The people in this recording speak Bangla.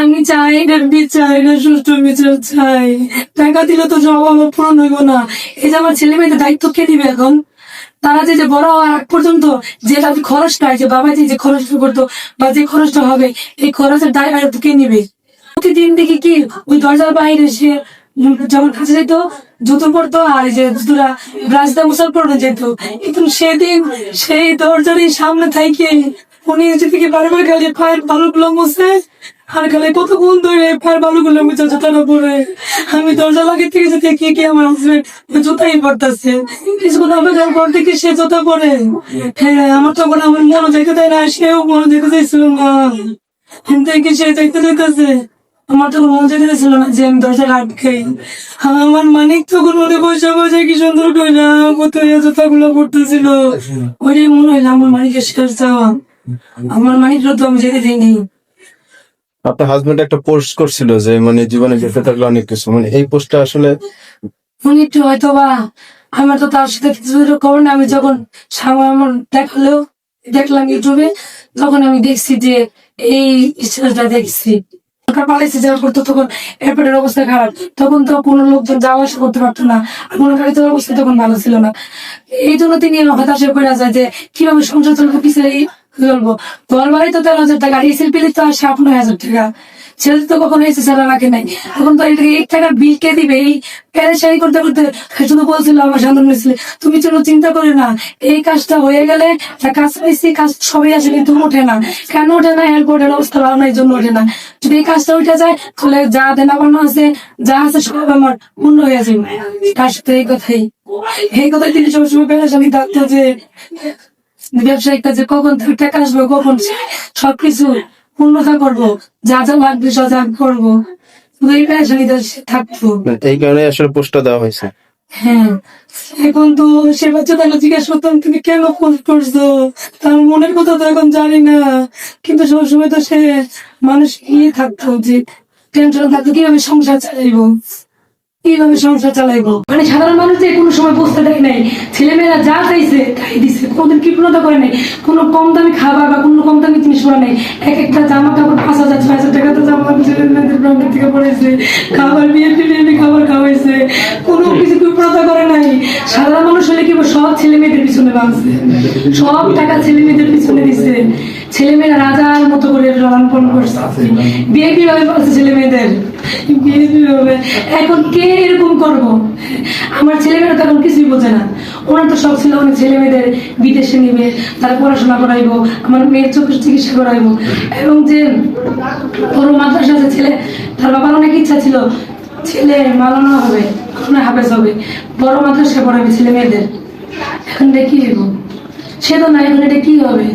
আমি চাই এটার বিচার এটা সুষ্ঠু বিচার চাই। টাকা দিলে তো আমার পূরণ হইব না। এই যে আমার ছেলে মেয়েদের দায়িত্ব কে দিবে এখন? তারা যে বড় হওয়ার আগ পর্যন্ত যে তাদের খরচটা যে বাবা যে খরচটা করতো বা যে খরচটা হবে, এই খরচের দায় কে নিবে? প্রতিদিন দেখি কি, ওই দরজার বাইরে সে যখন কাছে যেত জুতো পরতো, আর যে জুতোরা রাস্তা মুসাল পড়ে যেত। কিন্তু সেদিন সেই দরজারই সামনে থাকে উনি যেদিকে বারবার গেলে পায়ের বালুগুলো মুছে আর গেলে কতক্ষণ ধরে পায়ের বালুগুলো মুছে জুতাটা পরে আমি দরজা লাগিয়ে থেকে যেতে কি কি আমার হাজবেন্ড জুতাই পড়তেছে কিছুক্ষণ অপেক্ষার পর থেকে সে জুতা পরে। হ্যাঁ আমার তখন আমার মনে যেতে দেয় না সেও মনে যেতে চাইছিল না। দেখি সে দেখতে যেতেছে আমার তো মন যেতে ছিল না যে আমি দরজা আটকাই আমার মানিক তখন মনে বসে বসে কি সুন্দর কইলা কত জুতা গুলো পড়তেছিল ওইটাই মনে হইল আমার মানিকের শেষ চাওয়া আমার মানিকরা তো আমি যেতে দিইনি আপনার হাজবেন্ড একটা পোস্ট করছিল যে মানে জীবনে বেঁচে থাকলে অনেক কিছু। মানে এই পোস্টটা আসলে উনি একটু হয়তো বা আমার তো তার সাথে কিছু খবর না আমি যখন সামনে আমার দেখাল দেখলাম ইউটিউবে তখন আমি দেখছি যে এই স্টেজটা দেখছি। সরকার পালাইছে যাওয়ার পর তখন এয়ারপোর্টের অবস্থা খারাপ। তখন তো কোনো লোকজন যাওয়া আসা করতে পারতো না। আর মনে করি অবস্থা তখন ভালো ছিল না। এই জন্য তিনি হতাশে পড়ে যায় যে কীভাবে সংসার চলবো পিছিয়ে কি বলব তোমার বাড়ি তো তেরো হাজার টাকা এসির বিল তো আসে আট হাজার টাকা। ছেলে তো কখনো এসে ছাড়া রাখে নাই। তখন তো এক টাকার বিল কে দিবে? এই প্যারেশানি করতে করতে শুধু বলছিল, আমার সাধারণ মিছিলে তুমি চলো চিন্তা করে না, এই কাজটা হয়ে গেলে কাজ পাইছি কাজ সবাই আসে, কিন্তু ওঠে না। কেন ওঠে না? এয়ারপোর্টের অবস্থা ভালো না এই জন্য ওঠে না। যদি এই কাজটা উঠে যায়, তাহলে যা দেনা পাওনা আছে, যা আছে সব আমার পূর্ণ হয়ে যাবে। তার সাথে এই কথাই। এই কথাই তিনি সবসময় প্যারেশানি থাকতো যে ব্যবসায়িক কাজে কখন টাকা আসবে কখন সবকিছু পূর্ণতা করব যা যা লাগবে সব যা করব। থাকতো এই কারণে আসলে পোস্টটা দেওয়া হয়েছে। হ্যাঁ। এখন তো সে বাচ্চা তাকে জিজ্ঞেস করতাম তুমি কেন পোস্ট করছ? তার মনের কথা তো এখন জানি না। কিন্তু সবসময় তো সে মানুষ ইয়ে থাকতো যে টেনশন থাকতো কীভাবে সংসার চালাইবো? কীভাবে সংসার চালাইবো? মানে সাধারণ মানুষ যে কোনো সময় বসতে দেয় নাই। ছেলেমেয়েরা যা চাইছে তাই কৃপণতা করে নেই। কোনো কম দামি খাবার বা কোনো কম দামি জিনিস করে নেই। এক একটা জামা কাপড় পাঁচ হাজার, ছয় হাজার টাকা তো জামা ছেলে মেয়েদের ব্র্যান্ডের থেকে পড়েছে। খাবার বিয়ে ফিরে এনে খাবার খাওয়াইছে। কোনো কিছু কৃপণতা করে নাই। সাধারণ মানুষ হলে কি সব ছেলে মেয়েদের পিছনে বাঁচছে সব টাকা ছেলে মেয়েদের পিছনে দিছে ছেলেমেয়েরা রাজার মতো করে লালন পালন করছে। বিএনপি ভাবে পাচ্ছে ছেলে মেয়েদের এখন কে এরকম করব? আমার ছেলেমেয়েরা তো এখন কিছুই বোঝে না। ওনার তো শখ ছিল অনেক ছেলে মেয়েদের বিদেশে নিবে তারা পড়াশোনা করাইবো আমার মেয়ের চোখের চিকিৎসা করাইবো। এবং যে বড় মাদ্রাসা আছে ছেলে তার বাবার অনেক ইচ্ছা ছিল ছেলে মালানো হবে কোনো হাফেজ হবে। বড় মাদ্রাসা পড়াবে ছেলে মেয়েদের এখন দেখি সে তো না এখন এটা কি হবে?